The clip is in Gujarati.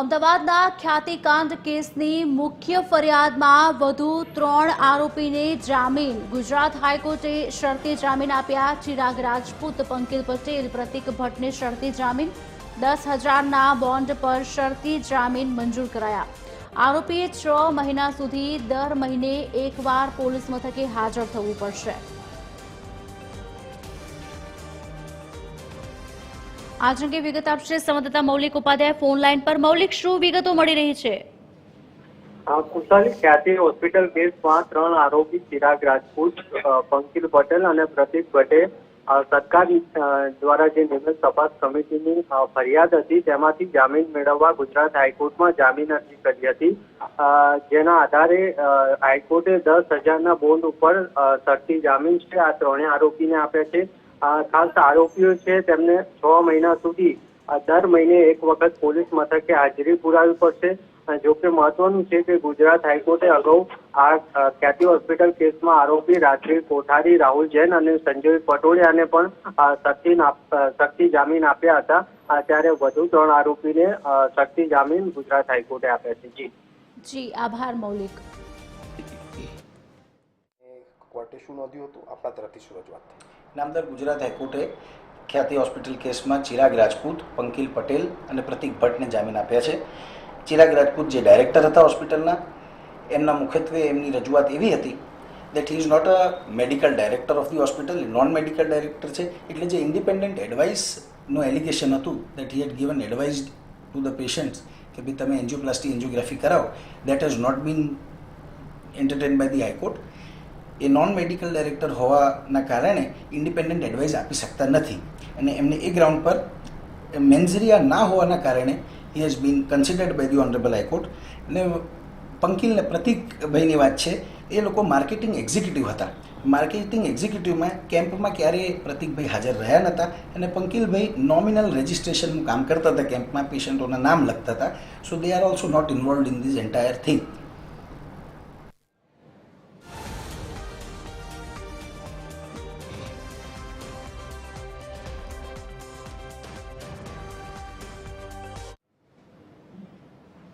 અમદાવાદના ખ્યાતિકાંત કેસની મુખ્ય ફરિયાદમાં વધુ ત્રણ આરોપીને જામીન. ગુજરાત હાઈકોર્ટે શરતી જામીન આપ્યા. ચિરાગ રાજપૂત, પંકિલ પટેલ પ્રતિક ભટ્ટને શરતી જામીન. દસ હજારના બોન્ડ પર શરતી જામીન મંજૂર કરાયા. આરોપીએ છ મહિના સુધી દર મહિને એકવાર પોલીસ મથકે હાજર થવું પડશે. આજ વિગત આપશે સંવાદદાતા મૌલિક ઉપાધ્યાય ફોન લાઈન પર. મૌલિક, શું વિગતો મળી રહી છે? કુશાલી ખ્યાતિ હોસ્પિટલ કેસમાં ત્રણ આરોપી ચિરાગ રાજપૂત પંકિલ પટેલ અને પ્રતિક ભટ્ટે સરકાર દ્વારા જે નિર્ણય તપાસ સમિતિની ફરિયાદ હતી તેમાંથી જામીન મેળવવા ગુજરાત હાઈકોર્ટમાં જામીન અરજી કરી હતી. જેના આધારે હાઈકોર્ટે દસ હજારના બોન્ડ ઉપર સરતી જામીન છે. આ ત્રણેય આરોપીને આપ્યા છે. ખાસ આરોપીઓ છે તેમને છ મહિના સુધી દર મહિને એક વખત પોલીસ મથકે હાજરી પુરાવી પડશે. જો કે મહત્વનું છે કે ગુજરાત હાઈકોર્ટે અગાઉ આ ખ્યાતિ હોસ્પિટલ કેસમાં આરોપી રાજવીર કોઠારી રાહુલ જૈન અને સંજય પટોડિયાને પણ શક્તિ જામીન આપ્યા હતા. ત્યારે વધુ ત્રણ આરોપીને શક્તિ જામીન ગુજરાત હાઈકોર્ટે આપ્યા છે. જી. જી આભાર મૌલિક. કોર્ટે શું નોંધ્યું હતું? આપણા તરફથી શું રજૂઆત થઈ? નામદાર ગુજરાત હાઈકોર્ટે ખ્યાતિ હોસ્પિટલ કેસમાં ચિરાગ રાજપૂત, પંકિલ પટેલ અને પ્રતિક ભટ્ટને જામીન આપ્યા છે. ચિરાગ રાજપૂત જે ડાયરેક્ટર હતા હોસ્પિટલના, એમના મુખ્યત્વે એમની રજૂઆત એવી હતી that he is not a medical director of the hospital non medical director છે. એટલે જે ઇન્ડિપેન્ડન્ટ એડવાઇસનું એલિગેશન હતું that he had given advice to the patients કે ભાઈ તમે એન્જિયોપ્લાસ્ટી એન્જિયોગ્રાફી કરાવો that has not been entertained by the High Court A non medical director હોવાના કારણે ઇન્ડિપેન્ડન્ટ એડવાઇસ આપી શકતા નથી. અને એમને એ ગ્રાઉન્ડ પર મેન્ઝરિયા ના હોવાના કારણે he has been considered by the honourable High Court અને પંકિલ ને પ્રતિકભાઈની વાત છે, એ લોકો માર્કેટિંગ એક્ઝિક્યુટિવ હતા. માર્કેટિંગ એક્ઝિક્યુટિવમાં કેમ્પમાં ક્યારેય પ્રતિકભાઈ હાજર રહ્યા નહોતા અને પંકિલભાઈ નોમિનલ રજિસ્ટ્રેશનનું કામ કરતા હતા કેમ્પમાં, પેશન્ટોના નામ લખતા હતા. So they are also not involve in this entire thing